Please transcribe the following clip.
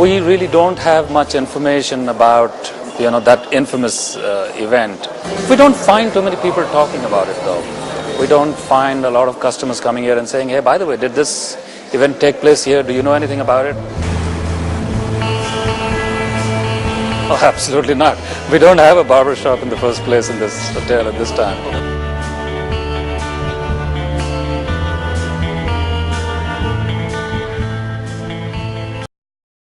we really don't have much information about you know that infamous uh, event. We don't find too many people talking about it though. We don't find a lot of customers coming here and saying, "Hey, by the way, did this event take place here? Do you know anything about it?" Oh, absolutely not. We don't have a barber shop in the first place in this hotel at this time.